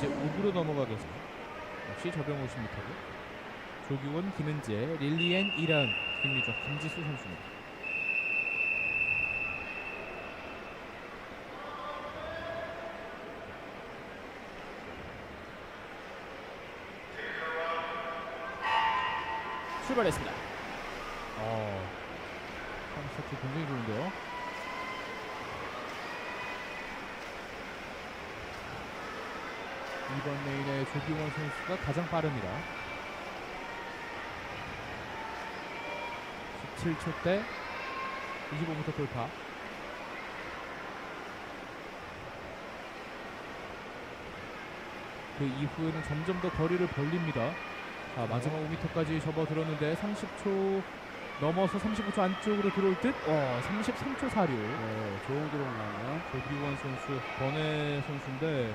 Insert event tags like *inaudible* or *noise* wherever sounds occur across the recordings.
이제 5구로 넘어가겠습니다. 역시 저병 50m고 조규원, 김은재, 릴리엔, 이라은, 김유정, 김지수 선수입니다. 출발했습니다. 어, 콘서트 굉장히 좋은데요. 이번 레인의 조기원 선수가 가장 빠릅니다. 17초 대 25m 돌파. 그 이후에는 점점 더 거리를 벌립니다. 자, 마지막 5m까지 접어들었는데 30초 넘어서 35초 안쪽으로 들어올 듯? 어, 33초 46. 네, 좋은 기록 나오네요. 조기원 선수, 번외 선수인데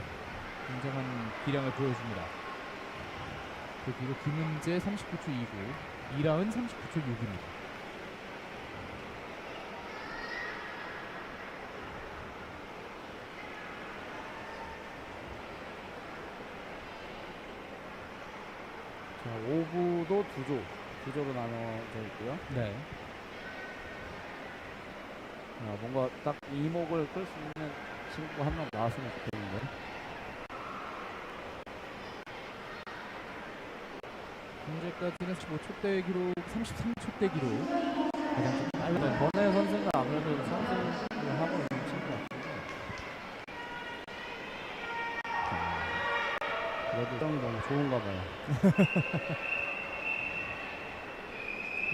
굉장한 기량을 보여줍니다. 그 뒤로 김은재 39초 29, 이라은 39초 6입니다. 자, 5구도 두 조, 두 조로 나눠져 있고요. 네. 자, 뭔가 딱 이목을 끌 수 있는 친구가 한명 나왔으면 좋겠는데. 현재까지는 15초대 기록, 33초대 기록. 가장 좀 빠르던 번외 선수가 아무래도 선수를 하고 있는 친구 같은데. 그래도 점이 너무 좋은가 봐요. *laughs*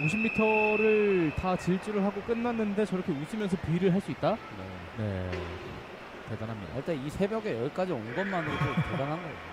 50m를 다 질주를 하고 끝났는데 저렇게 웃으면서 비를 할 수 있다? 네. 네. 대단합니다. 일단 이 새벽에 여기까지 온 것만으로도 대단한 거예요.